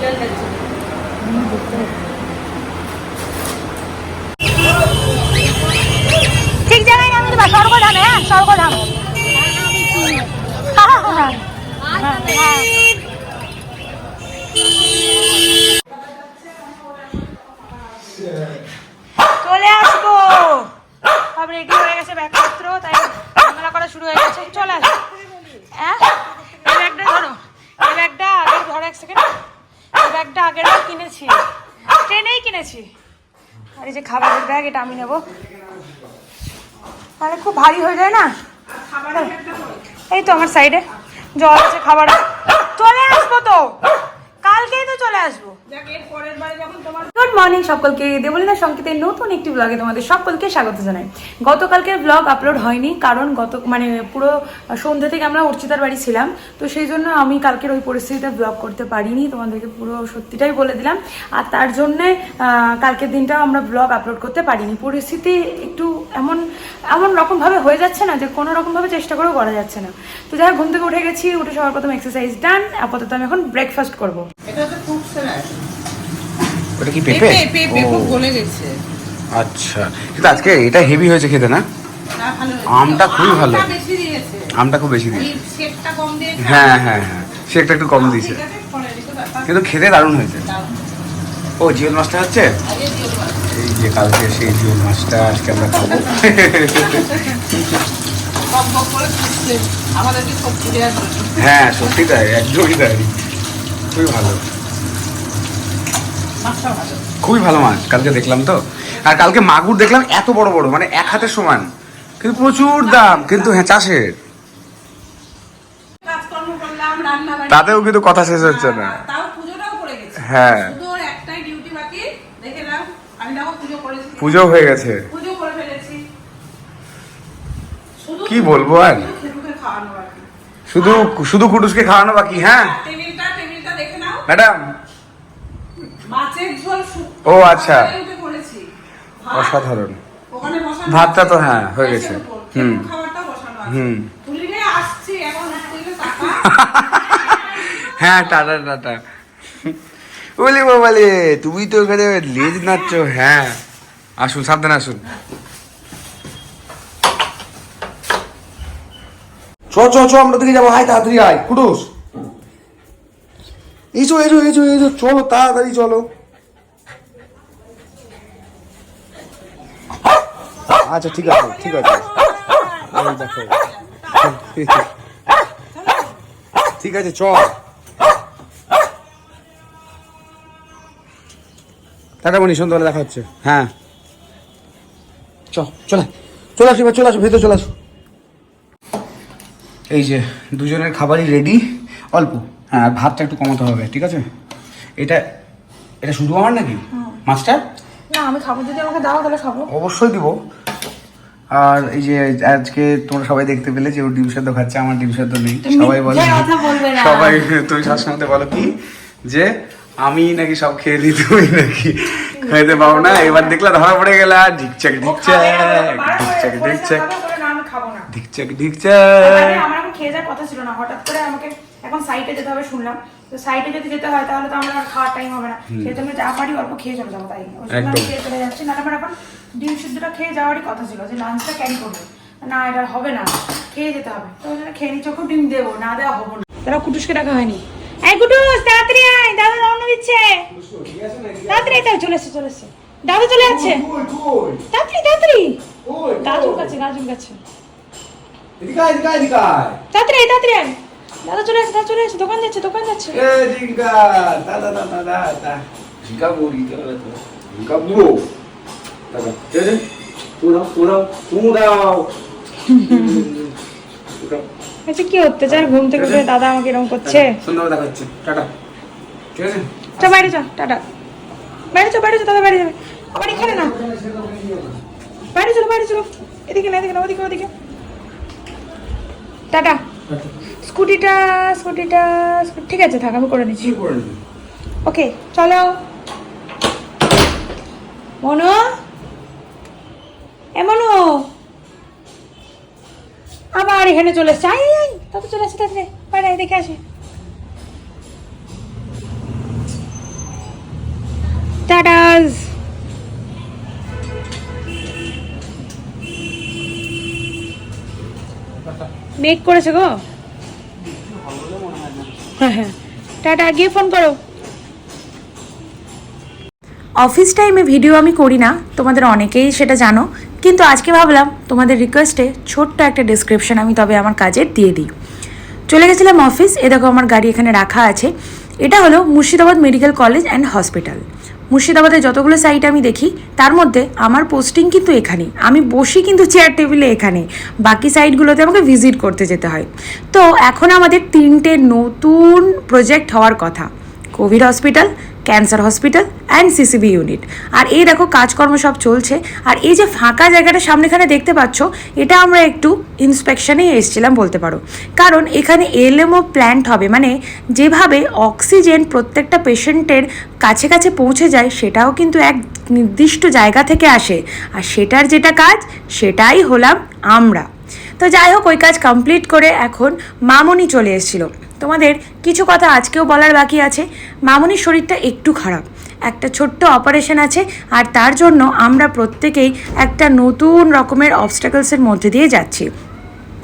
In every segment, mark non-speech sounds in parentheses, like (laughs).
ফুলের ঠিক জায়গায় নামিয়ে দেবা স্বর্গধাম হ্যাঁ স্বর্গধাম। হ্যাঁ, হ্যাঁ, হ্যাঁ, হ্যাঁ। চলে আসব সব রেডি হয়ে গেছে ব্যাগপত্র তাই ঝামেলা করা শুরু হয়ে গেছে চলে আসব হ্যাঁ এই ব্যাগটা ধরো এই ব্যাগটা আগের ধরো এক সেকেন্ড এই ব্যাগটা আগের বার কিনেছি কিনেছি আর এই যে খাবারের ব্যাগ এটা আমি নেব। তাহলে খুব ভারী হয়ে যায় না? এই তো আমার সাইডে। জল আছে খাবার আছে। চলে আসব তো কালকেই তো চলে আসব। গুড মর্নিং সকলকে। দেবলীনা সংকেতের নতুন একটি ব্লগে তোমাদের সকলকে স্বাগত জানাই। গতকালকের ব্লগ আপলোড হয়নি কারণ গত মানে পুরো সন্ধ্যে থেকে আমরা অর্চিতার বাড়ি ছিলাম তো সেই জন্য আমি কালকের ওই পরিস্থিতিতে ব্লগ করতে পারিনি। তোমাদেরকে পুরো সত্যিটাই বলে দিলাম। আর তার জন্যে কালকের দিনটাও আমরা ব্লগ আপলোড করতে পারিনি। পরিস্থিতি একটু এমন এমন রকমভাবে হয়ে যাচ্ছে না যে কোনো রকমভাবে চেষ্টা করেও করা যাচ্ছে না। তো যাই হোক, ঘুম থেকে উঠে গেছি উঠে সবার প্রথম এক্সারসাইজ ডান আপাতত আমি এখন ব্রেকফাস্ট করব। এটা ওটা কি পেঁপে? পেঁপে খুব গলে গেছে। আচ্ছা। কিন্তু আজকে এটা হেভি হয়েছে খেতে না। আমটা খুবই ভালো। আমটা দিয়েছে। খুব বেশি দিয়েছে। শেকটা দিয়েছে। হ্যাঁ হ্যাঁ হ্যাঁ। সে একটা কম দিয়েছে। রেখে ব্যাপার কিন্তু খেতে দারুণ হয়েছে। ও জিওল মাছটা হচ্ছে। এই যে কালকে সেই জিওল মাছটা আজকে আমরা খাব। হ্যাঁ সত্যি তাই একদমই তাই। খুবই ভালো। খুবই ভালো মাছ কালকে দেখলাম তো। আর কালকে মাগুর দেখলাম এত বড় বড় মানে এক হাতের সমান। কিন্তু প্রচুর দাম কিন্তু হ্যাঁ চাষের। তাতেও কিন্তু কথা শেষ হচ্ছে না। হ্যাঁ। পুজো হয়ে গেছে। কি বলব আর? শুধু শুধু কুটুসকে খাওয়ানো বাকি হ্যাঁ? ম্যাডাম ও, আচ্ছা। অসাধারণ। ভাতটা তো হ্যাঁ, হয়ে গেছে। হুম। হুম। এখন। (laughs) হ্যাঁ টাটা টাটা। বলি বাবালে তুমি তো ওখানে লেজ নাচছ হ্যাঁ। আসুন সাবধানে আসুন। চ চ চ আমরা দিকে যাব। হাই তাড়াতাড়ি আয়। কুটুস এসো এসো এসো এসো। চলো তাড়াতাড়ি চলো। আচ্ছা ঠিক আছে ঠিক আছে। এই দেখো। ঠিক আছে চল। টাটা মনি সন্ধ্যাবেলা দেখা হচ্ছে। হ্যাঁ। চ চলে। চলে আসো এবার চলে আসো ভেতরে চলে আসো। এই যে দুজনের খাবারই রেডি অল্প। হ্যাঁ আর ভাতটা একটু কমাতে হবে ঠিক আছে? এটা এটা শুধু আমার নাকি? মাছটা না আমি খাব। যদি আমাকে দাও তাহলে খাব। অবশ্যই দিব। আর এই যে আজকে তোমরা সবাই দেখতে পেলে যে ও ডিম সেদ্ধ খাচ্ছে আমার ডিম সেদ্ধ নেই। সবাই বলে। সবাই তুমি সবসময় বলো কি? যে আমি নাকি সব খেয়ে দিই তুমি নাকি খাইতে পাও না? এবার দেখলা ধরা পড়ে গেল ঢিকচাক ঢিকচাক ঢিকচাক ঢিকচাক ঢিকচাক ঢিকচাক আমার খেয়ে যাওয়ার কথা ছিল না হঠাৎ করে আমাকে এখন সাইডে যেতে হবে শুনলাম। তো সাইডে যদি যেতে হয় তাহলে তো আমার আর খাওয়ার টাইম হবে না। সেই জন্য যা পারি অল্প খেয়ে চলে যাব তাই। ওই জন্য আমি খেয়ে চলে যাচ্ছি না আমার এখন ডিম সিদ্ধটা খেয়ে যাওয়ারই কথা ছিল যে লাঞ্চটা ক্যারি করব। না এটা হবে না খেয়ে যেতে হবে। তো ওই জন্য খেয়ে নিচ্ছি ওকেও ডিম দেবো না দেওয়া হব না। তারা কুটুসকে ডাকা হয়নি। এই কুটুস তাড়াতাড়ি আয় দাদা রওনা দিচ্ছে। তাড়াতাড়ি তাড়াতাড়ি চলে এসছে চলে এসছে দাদা চলে যাচ্ছে। তাড়াতাড়ি তাড়াতাড়ি। গাজুর কাছে গাজুর কাছে তাড়াতাড়ি তাড়াতাড়ি আয়। দাদা চলে আসছে দাদা চলে আসছে দোকান যাচ্ছে দোকান যাচ্ছে। আচ্ছা কি অত্যাচার? ঘুম থেকে উঠে দাদা আমাকে এরকম করছে? সন্ধ্যাবেলা দেখা হচ্ছে। টাটা। ঠিক আছে চ বাইরে চ টাটা। বাইরে চ বাইরে চ দাদা বাইরে যাবে। আবার এখানে না। বাইরে চলো বাইরে চলো। এদিকে না এদিকে না ওদিকে ওদিকে। টাটা। স্কুটিটা স্কুটিটা ঠিক আছে থাক আমি করে নিচ্ছি। ওকে চলো। মনো? এ মনো? আবার এখানে চলে এসছে। আই আই তত চলে আসছে তাতে বাইরে দেখে আসে। টাটাস মেক করেছে গো। (laughs) টাটা, গিয়ে ফোন করো। অফিস টাইমে ভিডিও আমি করি না, তোমাদের অনেকেই সেটা জানো। কিন্তু আজকে ভাবলাম, তোমাদের রিকোয়েস্টে ছোট্ট একটা ডিসক্রিপশন আমি তবে আমার কাজের দিয়ে দিই। চলে গেছিলাম অফিস এ দেখো আমার গাড়ি এখানে রাখা আছে। এটা হলো Murshidabad medical college and hospital মুর্শিদাবাদের যতগুলো সাইট আমি দেখি, তার মধ্যে আমার পোস্টিং কিন্তু এখানে। আমি বসি কিন্তু চেয়ার টেবিলে এখানে। বাকি সাইটগুলোতে আমাকে ভিজিট করতে যেতে হয়। তো এখন আমাদের তিনটে নতুন প্রজেক্ট হওয়ার কথা। Covid hospital cancer hospital and CCB unit আর এই দেখো কাজকর্ম সব চলছে। আর এই যে ফাঁকা জায়গাটা সামনেখানে দেখতে পাচ্ছ, এটা আমরা একটু ইন্সপেকশনেই এসেছিলাম বলতে পারো। কারণ এখানে এলএমও প্ল্যান্ট হবে মানে যেভাবে অক্সিজেন প্রত্যেকটা পেশেন্টের কাছে কাছে পৌঁছে যায়, সেটাও কিন্তু এক নির্দিষ্ট জায়গা থেকে আসে। আর সেটার যেটা কাজ, সেটাই হলাম আমরা। তো যাই হোক, ওই কাজ কমপ্লিট করে এখন মামনি চলে এসেছিল। তোমাদের কিছু কথা আজকেও বলার বাকি আছে। মামনির শরীরটা একটু খারাপ। একটা ছোট্ট অপারেশন আছে, আর তার জন্য আমরা প্রত্যেকেই একটা নতুন রকমের অবস্টাকলসের মধ্যে দিয়ে যাচ্ছি।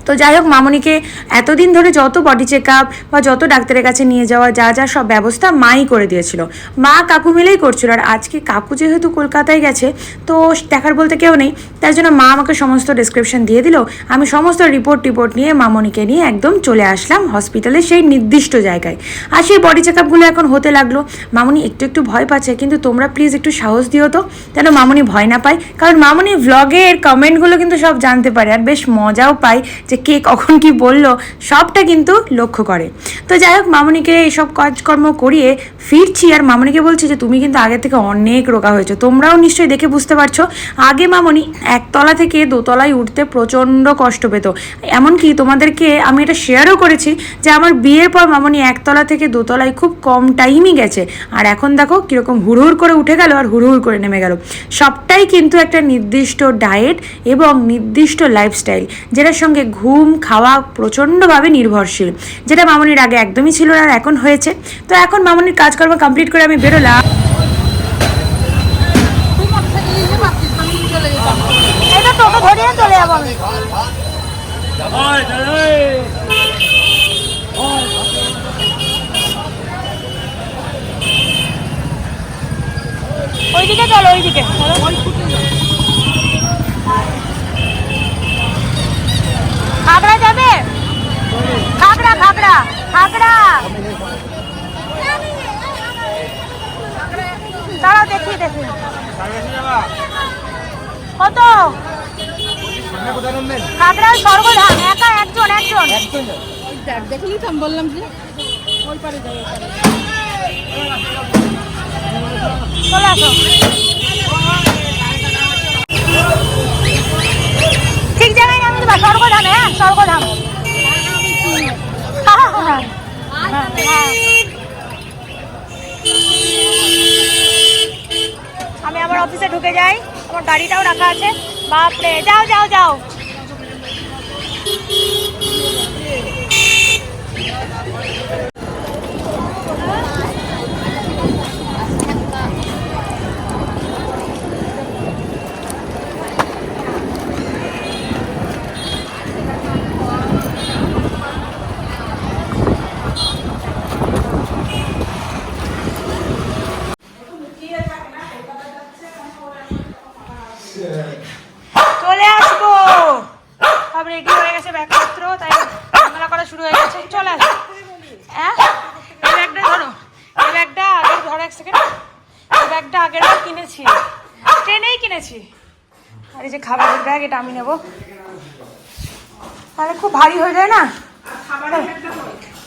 তো যাই হোক, মামনিকে এতদিন ধরে যত বডি চেক আপ বা যত ডাক্তারের কাছে নিয়ে যাওয়া, যা যা সব ব্যবস্থা মাই করে দিয়েছিল। মা কাকু মিলেই করছিল আর আজকে কাকু যেহেতু কলকাতায় গেছে, তো দেখার বলতে কেউ নেই তার জন্য মা আমাকে সমস্ত ডিসক্রিপশন দিয়ে দিল। আমি সমস্ত রিপোর্ট টিপোর্ট নিয়ে মামনিকে নিয়ে একদম চলে আসলাম হসপিটালে সেই নির্দিষ্ট জায়গায়। আর সেই বডি চেক আপগুলো এখন হতে লাগল। মামনি একটু একটু ভয় পাচ্ছে, কিন্তু তোমরা প্লিজ একটু সাহস দিও তো, যেন মামনি ভয় না পায়। কারণ মামনি ভ্লগের কমেন্টগুলো কিন্তু সব জানতে পারে, আর বেশ মজাও পায় যে কে কখন কি বলল, সবটা কিন্তু লক্ষ্য করে। তো যাই হোক, মামনিকে এইসব কাজকর্ম করিয়ে ফিরছি আর মামনিকে বলছি যে, তুমি কিন্তু আগে থেকে অনেক রোগা হয়েছো। তোমরাও নিশ্চয়ই দেখে বুঝতে পারছ, আগে মামনি একতলা থেকে দোতলায় উঠতে প্রচণ্ড কষ্ট পেত। এমনকি তোমাদেরকে আমি এটা শেয়ারও করেছি যে, আমার বিয়ের পর মামনি একতলা থেকে দোতলায় খুব কম টাইমই গেছে। আর এখন দেখো কীরকম হুড়হুড় করে উঠে গেল আর হুড়হুড় করে নেমে গেল। সবটাই কিন্তু একটা নির্দিষ্ট ডায়েট এবং নির্দিষ্ট লাইফস্টাইল যেটার সঙ্গে ঘুম, খাওয়া প্রচণ্ডভাবে নির্ভরশীল। যেটা মামনির আগে একদমই ছিল না আর এখন হয়েছে। তো এখন মামনির কাজকর্ম কমপ্লিট করে আমি বেরোলাম। ওইদিকে চলো, ওইদিকে। খাগড়া স্বর্গধাম একা একজন একজন। দেখলি তো আমি বললাম যে ওই পারে যাই ঠিক জায়গায় নামি দেবা হ্যাঁ স্বর্গধাম। হ্যাঁ। আমি আমার অফিসে ঢুকে যাই, আমার গাড়িটাও রাখা আছে। বাপরে, যাও যাও যাও। চলে আসব। সব রেডি হয়ে গেছে ব্যাগপত্র তাই ঝামেলা করা শুরু হয়ে গেছে। চলে আসো হ্যাঁ এই ব্যাগটা ধরো। এই ব্যাগটা আগে ধরো এক সেকেন্ড এই ব্যাগটা আগের কিনেছি। ট্রেনেই কিনেছি। আর এই যে খাবারের ব্যাগ এটা আমি নেব। তাহলে খুব ভারী হয়ে যায় না?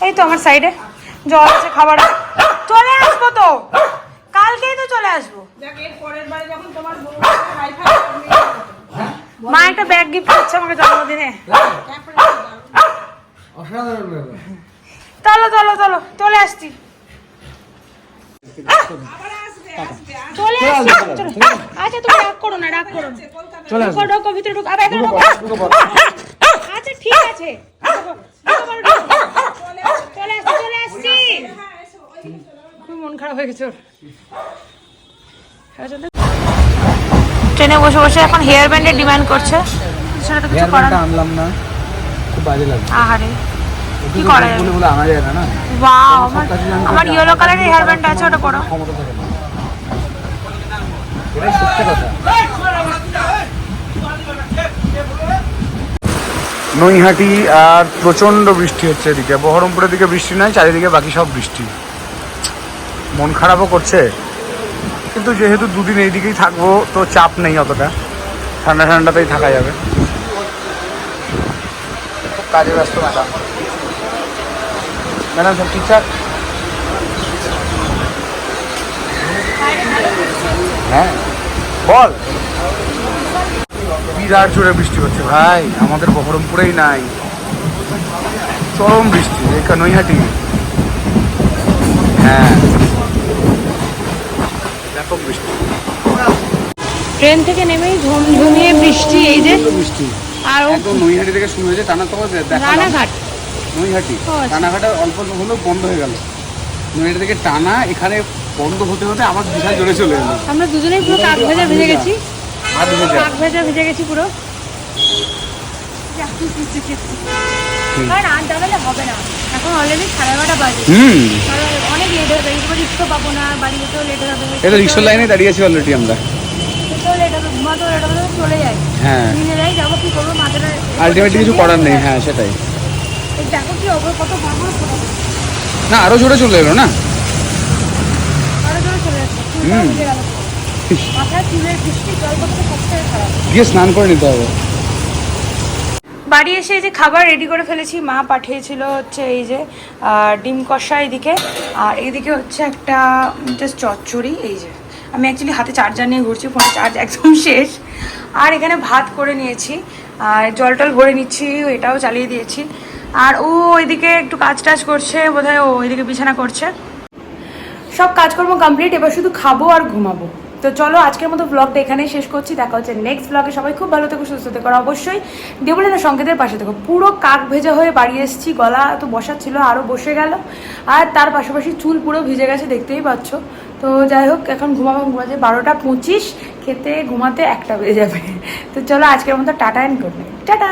এই তো আমার সাইডে। জল আছে খাবার। চলে আসব তো। চলে আসব। হাইফাই মা একটা ব্যাগ গিফট করছে আমাকে জন্মদিনে। চলো চলো চলো চলে আসছি। চলে আসছি চলো। আচ্ছা তুমি রাগ করো না রাগ করো। না ঢোকো ঢোকো ভিতরে ঢোকো। আবার আচ্ছা ঠিক আছে। চলে আসছি চলে আসছি। খুব মন খারাপ হয়ে গেছে ওর। ট্রেনে বসে বসে এখন হেয়ার ব্যান্ডের ডিমান্ড করছে। সেটা তো কিছু করার আনলাম না। খুব বাজে লাগে। আহারে কি করা যাবে? বলে বলে আনা যায় না না? ওয়াও আমার আমার ইয়েলো কালারের হেয়ার ব্যান্ড আছে ওটা করো ক্ষমতা থাকে না। এটাই সত্যি কথা। নৈহাটি আর প্রচণ্ড বৃষ্টি হচ্ছে এদিকে। বহরমপুরের দিকে বৃষ্টি নাই চারিদিকে বাকি সব বৃষ্টি। মন খারাপও করছে। কিন্তু যেহেতু দুদিন এইদিকেই থাকব, তো চাপ নেই অতটা। ঠান্ডা ঠান্ডাতেই থাকা যাবে। কাজে ব্যস্ত ম্যাডাম। ম্যাডাম, সব ঠিকঠাক? হ্যাঁ। বল। বিরাট জোরে বৃষ্টি হচ্ছে ভাই। আমাদের বহরমপুরেই নাই। চরম বৃষ্টি একা নৈহাটি হ্যাঁ। বৃষ্টি ট্রেন থেকে নেমেই ঝমঝমিয়ে বৃষ্টি এই যে। বৃষ্টি। আর একদম নৈহাটি থেকে শুরু হয়েছে টানা তোমার দেখালাম। রানাঘাট। নৈহাটি। আচ্ছা। টানাঘাটা অল্প হলেও বন্ধ হয়ে গেল। নৈহাটি থেকে টানা এখানে বন্ধ হতে হতে আবার বিশাল জোরে চলে এলো। আমরা দুজনেই পুরো কাক ভেজা ভিজে গেছি। হাত ভেজা। কাক ভেজা ভিজে গেছি পুরো। কারণ আর দাঁড়ালে হবে না। এখন অলরেডি সাড়ে এগারোটা বাজে। লেট হবে এরপর রিক্সা পাবো না বাড়ি যেতেও লেট হবে। এটা রিক্সার লাইনে দাঁড়িয়ে আছি অলরেডি আমরা। হ্যাঁ। যাব হ্যাঁ না আরও জোরে চলে এলো না? গিয়ে স্নান করে নিতে হবে। বাড়ি এসে এই যে খাবার রেডি করে ফেলেছি, মা পাঠিয়েছিল হচ্ছে এই যে ডিম কষা এইদিকে আর এইদিকে হচ্ছে একটা জাস্ট চচ্চড়ি, এই যে। আমি অ্যাকচুয়ালি হাতে চার্জার নিয়ে ঘুরছি ফোনে চার্জ একদম (laughs) শেষ। আর এখানে ভাত করে নিয়েছি, আর জল টল ভরে নিচ্ছি, এটাও চালিয়ে দিয়েছি। আর ও ওইদিকে একটু কাজ টাজ করছে, বোধহয় ও ওইদিকে বিছানা করছে। সব কাজকর্ম কমপ্লিট এবার শুধু খাব আর ঘুমাবো। তো চলো আজকের মতো ব্লগটা এখানেই শেষ করছি। দেখা হচ্ছে নেক্সট ব্লগে সবাই খুব ভালো থেকো, সুস্থ থেকো। অবশ্যই দেবলিনা সংকেতের পাশে থেকো। পুরো কাক ভেজা হয়ে বাড়ি এসেছি। গলা তো বসার ছিল আরও বসে গেল। আর তার পাশাপাশি চুল পুরো ভিজে গেছে, দেখতেই পাচ্ছ। তো যাই হোক, এখন ঘুমাবো ঘুমাচ্ছে বারোটা পঁচিশ। খেতে, ঘুমাতে একটা বেজে যাবে। তো চলো আজকের মতো টাটা অ্যান্ড নাইট টাটা!